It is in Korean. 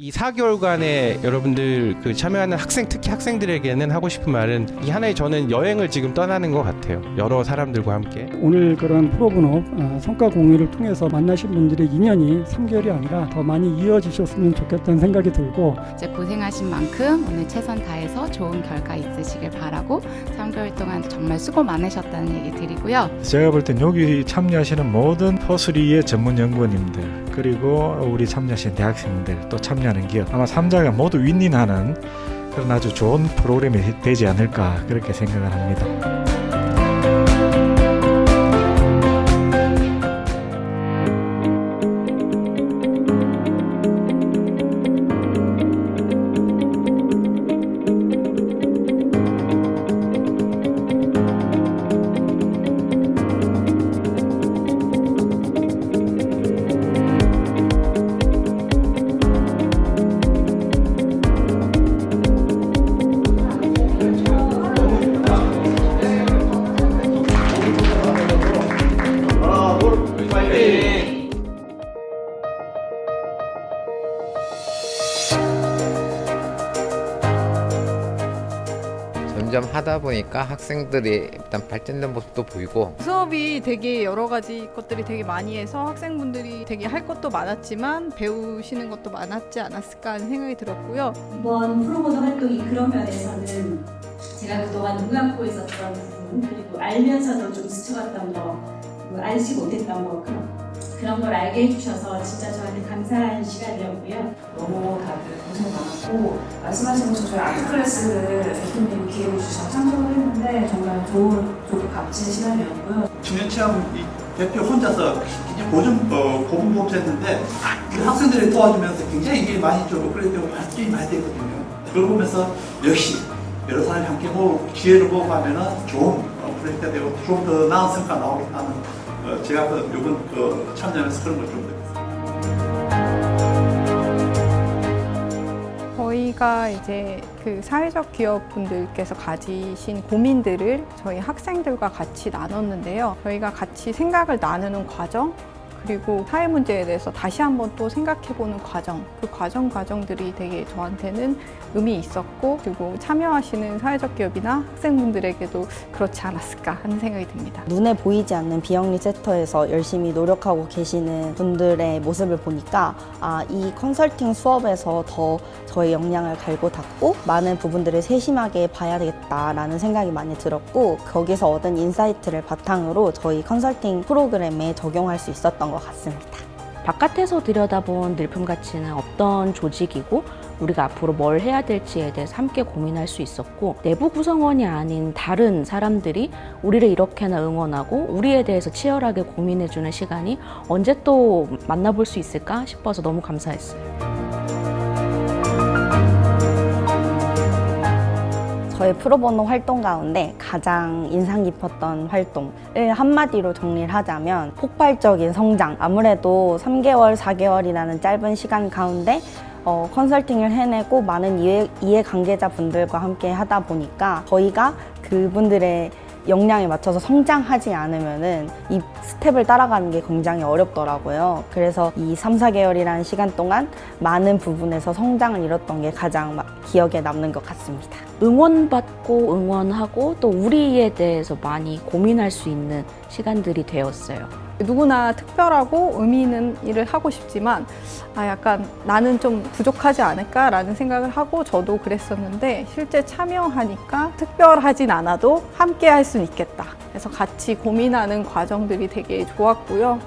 이 4개월간의 여러분들 그 참여하는 학생 특히 학생들에게는 하고 싶은 말은 이 하나의 저는 여행을 지금 떠나는 것 같아요. 여러 사람들과 함께. 오늘 그런 프로그램 어, 성과 공유를 통해서 만나신 분들의 인연이 3개월이 아니라 더 많이 이어지셨으면 좋겠다는 생각이 들고 이제 고생하신 만큼 오늘 최선 다해서 좋은 결과 있으시길 바라고 3개월 동안 정말 수고 많으셨다는 얘기 드리고요. 제가 볼 땐 여기 참여하시는 모든 퍼스리의 전문 연구원님들 그리고 우리 참여하신 대학생들 또 참여하는 기업 아마 3자가 모두 윈윈하는 그런 아주 좋은 프로그램이 되지 않을까 그렇게 생각을 합니다. 점점 하다 보니까 학생들이 일단 발전된 모습도 보이고 수업이 되게 여러 가지 것들이 되게 많이 해서 학생분들이 되게 할 것도 많았지만 배우시는 것도 많았지 않았을까 하는 생각이 들었고요. 이번 프로모드 활동이 그런 면에서는 제가 그동안 눈 감고 있었던 부분 그리고 알면서도 좀 스쳐갔던 거 그리고 알지 못했던 거 그런 그런 걸 알게 해주셔서 진짜 저한테 감사한 시간이었고요. 너무 다들 고생 많았고 말씀하신 것처럼 저희 아트 클래스를 대표님이 기회를 주셔서 참석을 했는데 정말 좋은 좋고 값진 시간이었고요. 청년 체험 이 대표 혼자서 굉장히 고좀 어, 고분고분 했는데 그 학생들이 도와주면서 굉장히 이게 많이 좀 업그레이드되고 발전이 많이 됐거든요. 그걸 보면서 역시 여러 사람이 함께 모으고 기회를 모으고 하면은 좋은 업그레이드가 되고 좀 더 나은 성과 나오겠다는 어, 제가 그 이번 그 참여하면서 그런 걸좀 느꼈어요. 저희가 이제 그 사회적 기업분들께서 가지신 고민들을 저희 학생들과 같이 나눴는데요. 저희가 같이 생각을 나누는 과정, 그리고 사회 문제에 대해서 다시 한번 또 생각해보는 과정, 그 과정 과정들이 되게 저한테는 의미 있었고, 그리고 참여하시는 사회적 기업이나 학생분들에게도 그렇지 않았을까 하는 생각이 듭니다. 눈에 보이지 않는 비영리 섹터에서 열심히 노력하고 계시는 분들의 모습을 보니까 아, 이 컨설팅 수업에서 더 저의 역량을 갈고 닦고 많은 부분들을 세심하게 봐야 되겠다라는 생각이 많이 들었고 거기서 얻은 인사이트를 바탕으로 저희 컨설팅 프로그램에 적용할 수 있었던 것 같습니다. 바깥에서 들여다본 늘품 가치는 어떤 조직이고 우리가 앞으로 뭘 해야 될지에 대해서 함께 고민할 수 있었고 내부 구성원이 아닌 다른 사람들이 우리를 이렇게나 응원하고 우리에 대해서 치열하게 고민해주는 시간이 언제 또 만나볼 수 있을까 싶어서 너무 감사했어요. 저의 프로보노 활동 가운데 가장 인상 깊었던 활동을 한마디로 정리를 하자면 폭발적인 성장. 아무래도 3개월, 4개월이라는 짧은 시간 가운데 어, 컨설팅을 해내고 많은 이해, 이해 관계자 분들과 함께 하다 보니까 저희가 그분들의 역량에 맞춰서 성장하지 않으면은 이 스텝을 따라가는 게 굉장히 어렵더라고요. 그래서 이 3, 4개월이라는 시간 동안 많은 부분에서 성장을 이뤘던 게 가장 막 기억에 남는 것 같습니다. 응원받고 응원하고 또 우리에 대해서 많이 고민할 수 있는 시간들이 되었어요. 누구나 특별하고 의미 있는 일을 하고 싶지만 아 약간 나는 좀 부족하지 않을까라는 생각을 하고 저도 그랬었는데 실제 참여하니까 특별하진 않아도 함께 할 수는 있겠다. 그래서 같이 고민하는 과정들이 되게 좋았고요.